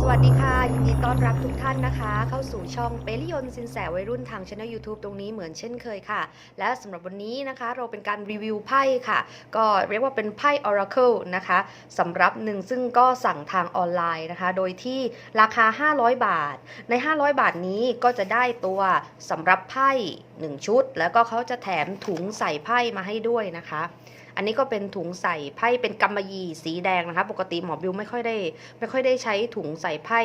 สวัสดีค่ะ ยินดีต้อนรับทุกท่านนะคะ เข้าสู่ช่องเปริยนสินแสวัยรุ่นทางช่อง YouTube ตรงนี้เหมือนเช่นเคยค่ะ และสำหรับวันนี้นะคะ เราเป็นการรีวิวไพ่ค่ะ ก็เรียกว่าเป็นไพ่ Oracle นะคะสำหรับหนึ่งซึ่งก็สั่งทางออนไลน์นะคะ โดยที่ราคา 500 บาท ใน 500 บาทนี้ก็จะได้ตัวสำหรับไพ่ 1 ชุด แล้วก็เขาจะแถมถุงใส่ไพ่มาให้ด้วยนะคะ อันนี้ก็เป็นถุงใส่ไพ่เป็นกำมะหยี่สีแดงนะคะ ปกติหมอบิวไม่ค่อยได้ ไม่ค่อยได้ใช้ถุงใส่ไพ่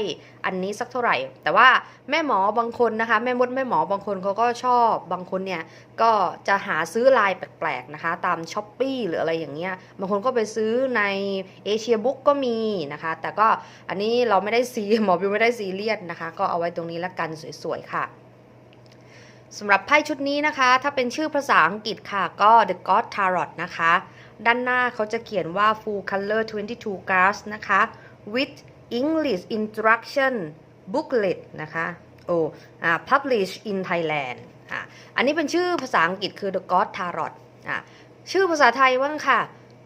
อันนี้สักเท่าไหร่ แต่ว่าแม่หมอบางคนนะคะ แม่มดแม่หมอบางคนเขาก็ชอบบางคนเนี่ยก็จะหาซื้อลายแปลกๆนะคะ ตามช้อปปีหรืออะไรอย่างเงี้ยบางคนก็ไปซื้อในเอเชียบุ๊กก็มีนะคะ แต่ก็อันนี้เราไม่ได้ซีหมอบิวไม่ได้ซีเรียสนะคะ ก็เอาไว้ตรงนี้ละกันสวยๆค่ะ สำหรับไพ่ชุดนี้นะคะ ถ้าเป็นชื่อภาษาอังกฤษค่ะ ก็ The God Tarot นะคะ ด้านหน้าเขาจะเขียนว่า Full Color 22 Cards นะคะ with English Instruction Booklet นะคะโอ้อ่า Published in Thailand อะอันนี้เป็นชื่อภาษาอังกฤษคือ The God Tarot อะชื่อภาษาไทยว่างค่ะ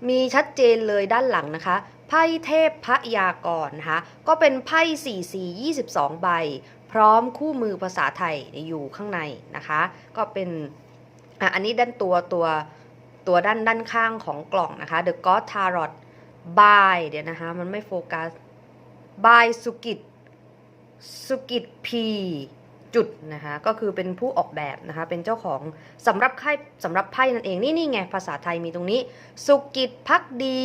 มีชัดเจนเลยด้านหลังนะคะไพ่เทพพยากรนะคะก็เป็นไพ่4 4 22 ใบ ร้อมคู่มือภาษาไทยอยู่ข้างในนะคะ ก็เป็นอันนี้ด้านตัวตัวตัวด้านด้านข้างของกล่องนะคะ The God Tarot by เดี๋ยวนะคะ มันไม่โฟกัส by สุกิตสุกิตพีจุดนะคะ ก็คือเป็นผู้ออกแบบนะคะ เป็นเจ้าของสำหรับไพ่สำหรับไพ่นั่นเอง นี่นี่ไง ภาษาไทยมีตรงนี้ สุกิตพักดี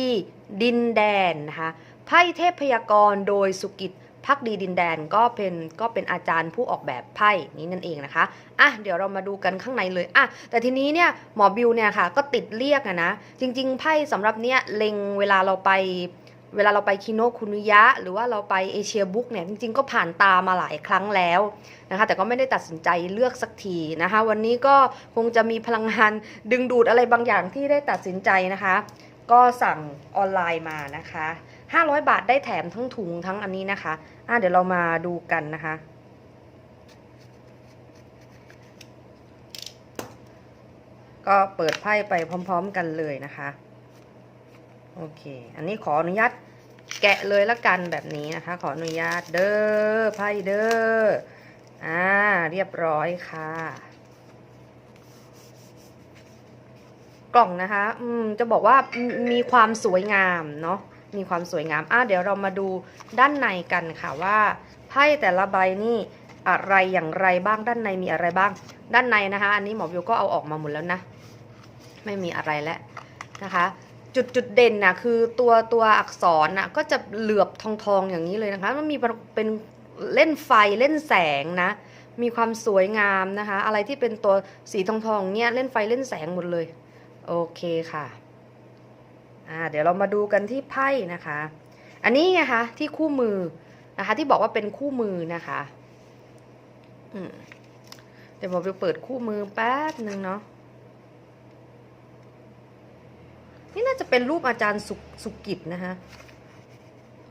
ดินแดนนะคะ ไพ่เทพพยากรณ์โดยสุกิต พักดีดินแดนก็เป็นก็เป็นอาจารย์ผู้ออกแบบไพ่นี้นั่นเองนะคะอะเดี๋ยวเรามาดูกันข้างในเลยอะแต่ทีนี้เนี่ยหมอบิวเนี่ยค่ะก็ติดเรียกอะนะจริง ๆ ไพ่สำหรับเนี่ยเล็งเวลาเราไปเวลาเราไปคิโนคุนุยะ หรือว่าเราไปเอเชียบุ๊กเนี่ยจริงๆ ก็ผ่านตามาหลายครั้งแล้วนะคะแต่ก็ไม่ได้ตัดสินใจเลือกสักทีนะคะ วันนี้ก็คงจะมีพลังงานดึงดูดอะไรบางอย่างที่ได้ตัดสินใจนะคะ ก็สั่งออนไลน์มานะคะ 500 บาทได้แถมทั้งถุงทั้งอันนี้นะคะอะเดี๋ยวเรามาดูกันนะคะ ก็เปิดไพ่ไปพร้อม ๆ กันเลยนะคะ โอเค อันนี้ขออนุญาตแกะเลยละกันแบบนี้นะคะ ขออนุญาตเด้อไพ่เด้ออ่าเรียบร้อยค่ะ กล่องนะคะ อืมจะบอกว่ามีมีความสวยงามเนาะ มีความสวยงามอะเดี๋ยวเรามาดูด้านในกันค่ะว่าไพ่แต่ละใบนี่อะไรอย่างไรบ้างด้านในมีอะไรบ้าง ด้านในนะคะ อันนี้หมอวิวก็เอาออกมาหมดแล้วนะ ไม่มีอะไรแล้วนะคะ จุดจุดเด่นนะคือตัวตัวอักษรนะก็จะเหลือบทองทองอย่างนี้เลยนะคะมันมีเป็นเล่นไฟเล่นแสงนะ มีความสวยงามนะคะ อะไรที่เป็นตัวสีทองทองๆเนี่ยเล่นไฟเล่นแสงหมดเลย โอเคค่ะ อ่าเดี๋ยวเรามาดูกันที่ไพ่นะคะ อันนี้นะคะที่คู่มือนะคะ ที่บอกว่าเป็นคู่มือนะคะอืมเดี๋ยวผมจะเปิดคู่มือแป๊บหนึ่งเนาะนี่น่าจะเป็นรูปอาจารย์สุสกิจนะคะ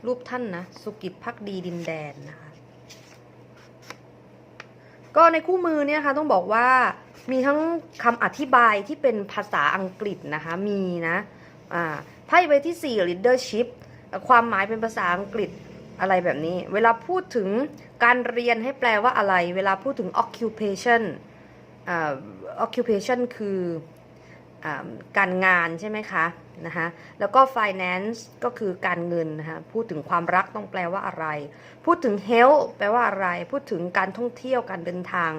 รูปท่านนะสุกิจพักดีดินแดนนะคะ ก็ในคู่มือเนี่ยนะคะต้องบอกว่ามีทั้งคำอธิบายที่เป็นภาษาอังกฤษนะคะ มีนะอ่า ไพ่ใบที่ 4 leadership ความหมายเป็นภาษาอังกฤษอะไรแบบนี้ เวลาพูดถึงการเรียนให้แปลว่าอะไร เวลาพูดถึง occupation อ่า occupation คืออการงานใช่ไหมคะนะคะแล้วก็ finance ก็คือการเงินนะคะพูดถึงความรักต้องแปลว่าอะไร พูดถึง health แปลว่าอะไร พูดถึงการท่องเที่ยวการเดินทาง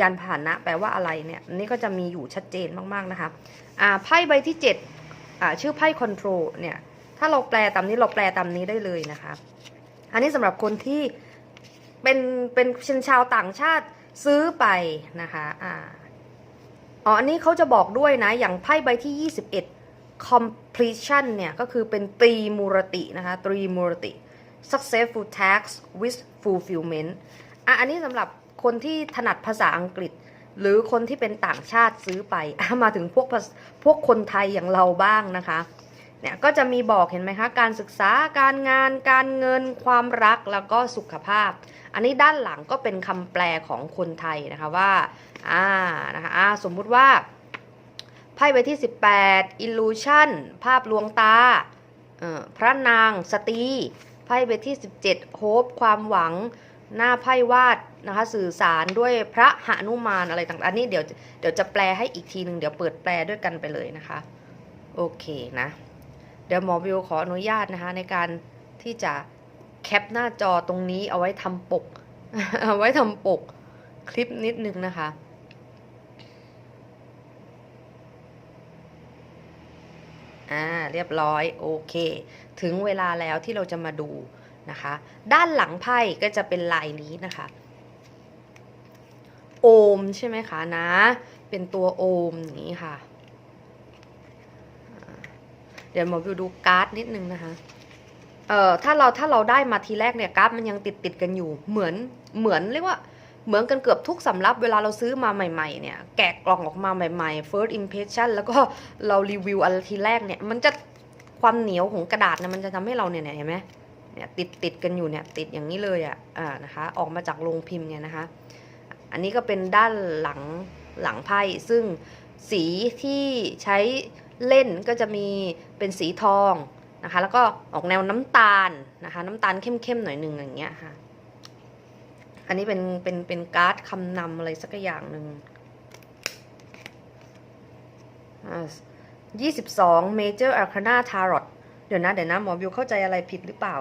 ยานพาหนะแปลว่าอะไรเนี่ยนนี่ก็จะมีอยู่ชัดเจนมากๆนะคะอ่าไพ่ใบที่ 7 ชื่อไพ่ control เนี่ย ถ้าเราแปลตามนี้เราแปลตามนี้ได้เลยนะคะอันนี้สำหรับคนที่เป็นเป็นชนชาวต่างชาติซื้อไปนะคะอ่าอ๋ออันนี้เขาจะบอกด้วยนะ อย่างไพ่ใบที่ 21 completion เนี่ย ก็คือเป็นตรีมูรตินะคะ ตรีมูรติ successful tax with fulfillment อะอันนี้สำหรับคนที่ถนัดภาษาอังกฤษ หรือคนที่เป็นต่างชาติซื้อไปมาถึงพวกพวกคนไทยอย่างเราบ้างนะคะเนี่ยก็จะมีบอกเห็นไหมคะ การศึกษาการงาน การเงิน ความรักแล้วก็สุขภาพ อันนี้ด้านหลังก็เป็นคำแปลของคนไทยนะคะว่าอ่านะคะอ่าสมมุติว่าไพ่ใบที่ 18 illusion ภาพลวงตาพระนางสตรีไพ่ใบที่ 17โฮปความหวัง หน้าไพ่วาดนะคะสื่อสารด้วยพระหนุมานอะไรต่างๆอันนี้เดี๋ยวเดี๋ยวจะแปลให้อีกทีหนึ่งเดี๋ยวเปิดแปลด้วยกันไปเลยนะคะ โอเคนะ เดี๋ยวหมอวิวขออนุญาตนะคะในการที่จะแคปหน้าจอตรงนี้เอาไว้ทำปก เอาไว้ทำปกคลิปนิดนึงนะคะอ่าเรียบร้อยโอเค ถึงเวลาแล้วที่เราจะมาดู นะคะ ด้านหลังไพ่ก็จะเป็นลายนี้นะคะ โอมใช่ไหมคะนะ เป็นตัวโอมอย่างนี้ค่ะ เดี๋ยวหมอวิวดูการ์ดนิดนึงนะคะเอ่อถ้าเราถ้าเราได้มาทีแรกเนี่ยการ์ดมันยังติดติดกันอยู่เหมือนเหมือนเรียกว่าเหมือนกันเกือบทุกสำรับเวลาเราซื้อมาใหม่ๆเนี่ยแกะกล่องออกมาใหม่ๆ first impression แล้วก็เรารีวิวอันทีแรกเนี่ยมันจะความเหนียวของกระดาษเนี่ยมันจะทำให้เราเนี่ยเห็นไหม เนี่ยติดติดกันอยู่เนี่ยติดอย่างนี้เลยอะ่ะอ่านะคะออกมาจากโรงพิมพ์เนี่ยนะคะ อันนี้ก็เป็นด้านหลังหลังไพ่ซึ่งสีที่ใช้เล่นก็จะมีเป็นสีทองนะคะ แล้วก็ออกแนวน้ำตาลนะคะ น้ำตาลเข้มๆหน่อยหนึ่งอย่างเงี้ยค่ะ อันนี้เป็นเป็นเป็นการ์ดคำนำอะไรสักอย่างหนึ่งยี่สิบสอง Major Arcana Tarot เดี๋ยวนะ เดี๋ยวนะ หมอวิวเข้าใจอะไรผิดหรือเปล่า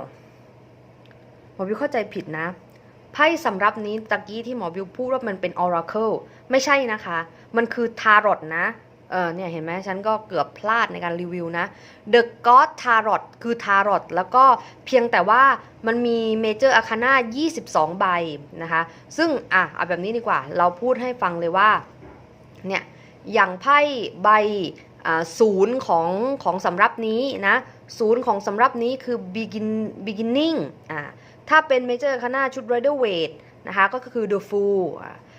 หมอวิวเข้าใจผิดนะไพ่สำรับนี้ตะกี้ที่หมอวิวพูดว่ามันเป็น Oracle ไม่ใช่นะคะ มันคือ Tarot นะเออเนี่ยเห็นไหมฉันก็เกือบพลาดในการรีวิวนะ The God Tarot คือ Tarot แล้วก็เพียงแต่ว่ามันมี Major Arcana 22 ใบนะคะ ซึ่งอะเอาแบบนี้ดีกว่า เราพูดให้ฟังเลยว่า เนี่ย อย่างไพ่ใบศูนย์ของของสำรับนี้นะศูนย์ของสำรับนี้คือ begin beginning อ่า ถ้าเป็น Major Arcana ชุด Rider Waite นะคะก็คือ The Fool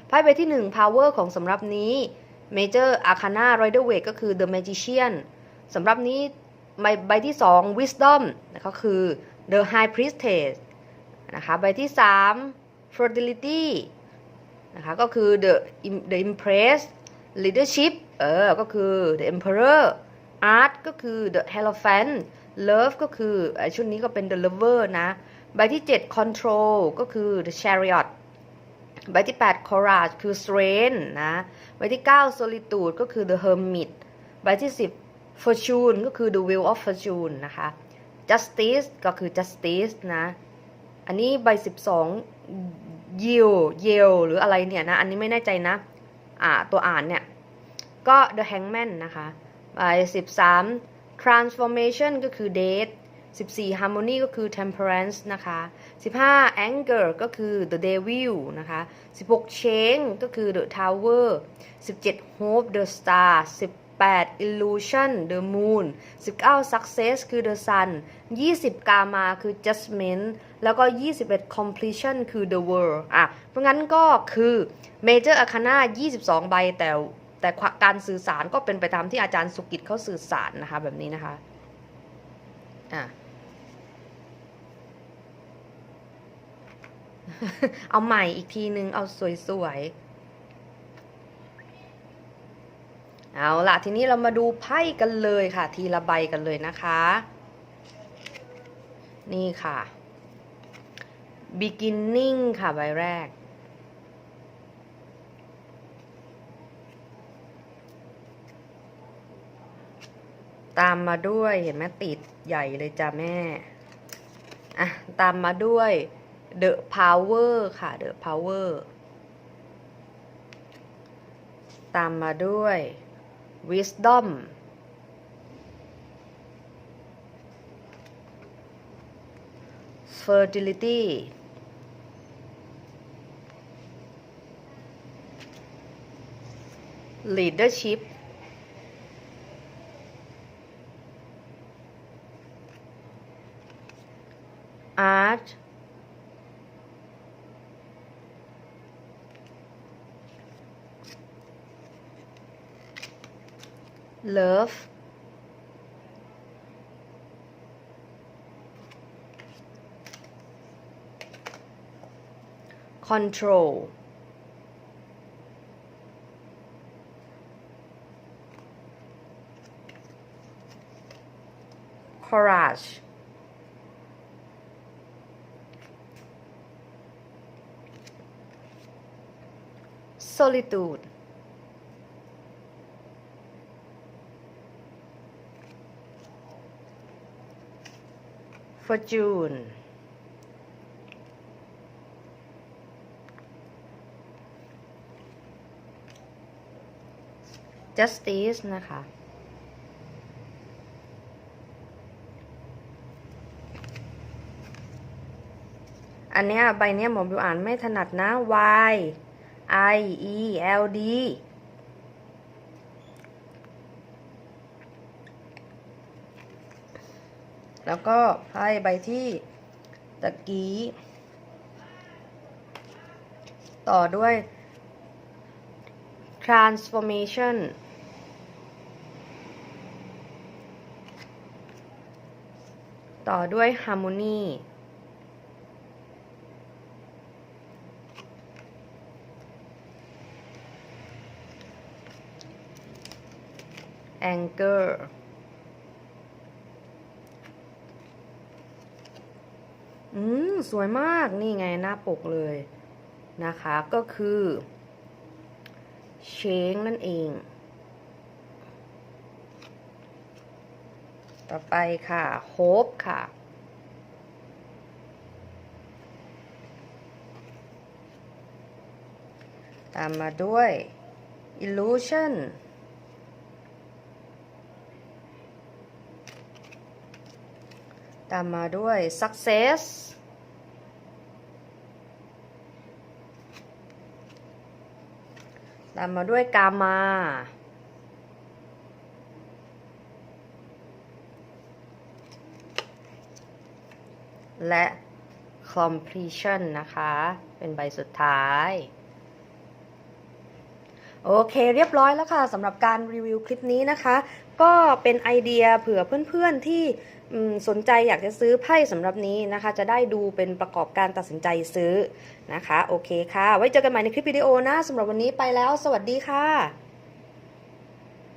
ไพ่ใบที่ 1 Power ของสำหรับนี้ Major Arcana Rider Waite ก็คือ The Magician สำหรับนี้ใบที่ 2 Wisdom ก็คือ The High Priestess นะคะใบที่ 3 Fertility นะคะก็คือ The The Empress Leadership เออก็คือ The Emperor Art ก็คือ The Hierophant Love ก็คือชุดนี้ก็เป็น The Lover นะ ใบที่ 7 Control ก็คือ The Chariot ใบที่ 8 Courage คือ Strength นะ ใบที่ 9 Solitude ก็คือ The Hermit ใบที่ 10 Fortune ก็คือ The Wheel of Fortune นะคะ Justice ก็คือ Justice นะ อันนี้ใบ 12 Yield Yield หรืออะไรเนี่ยนะ อันนี้ไม่แน่ใจนะ อ่า ตัวอ่านเนี่ย ก็ The Hangman นะคะ ใบ 13 Transformation ก็คือ Death 14 Harmony ก็คือ Temperance นะคะ 15 Anger ก็คือ The Devil นะคะ 16 Change ก็คือ The Tower 17 Hope The Star 18 Illusion The Moon 19 Success คือ The Sun 20 Karma คือ Judgment แล้วก็ 21 Completion คือ The World อะ เพราะงั้นก็คือ Major Arcana 22 ใบแต่แต่การสื่อสารก็เป็นไปตามที่อาจารย์สุกิจเขาสื่อสารนะคะแบบนี้นะคะ อะ เอาใหม่อีกทีนึง เอาสวยๆ เอาล่ะทีนี้เรามาดูไพ่กันเลยค่ะ ทีละใบกันเลยนะคะ นี่ค่ะ beginning ค่ะใบแรก ตามมาด้วยเห็นไหมติดใหญ่เลยจ้ะแม่ อะ ตามมาด้วย The Power ค่ะ The Power ตามมาด้วย Wisdom Fertility Leadership love. Control. Courage. Solitude. Fortune justice นะคะ อันเนี้ยใบเนี้ยหมอบิวอ่านไม่ถนัดนะ Y I E L D แล้วก็ไพ่ใบที่ตะกี้ ต่อด้วย transformation ต่อด้วย harmony anger มสวยมากนี่ไงหน้าปกเลยนะคะก็คือเชงนั่นเอง ต่อไปค่ะโฮปค่ะ ตามมาด้วย illusion ตามมาด้วย success ตามมาด้วยกามา และ completion นะคะ เป็นใบสุดท้าย โอเคเรียบร้อยแล้วค่ะสำหรับการรีวิวคลิปนี้นะคะ ก็เป็นไอเดียเผื่อเพื่อนๆที่อืมสนใจอยากจะซื้อไพ่สำหรับนี้นะคะ จะได้ดูเป็นประกอบการตัดสินใจซื้อนะคะ โอเคค่ะ ไว้เจอกันใหม่ในคลิปวิดีโอนะสำหรับวันนี้ไปแล้ว สวัสดีค่ะ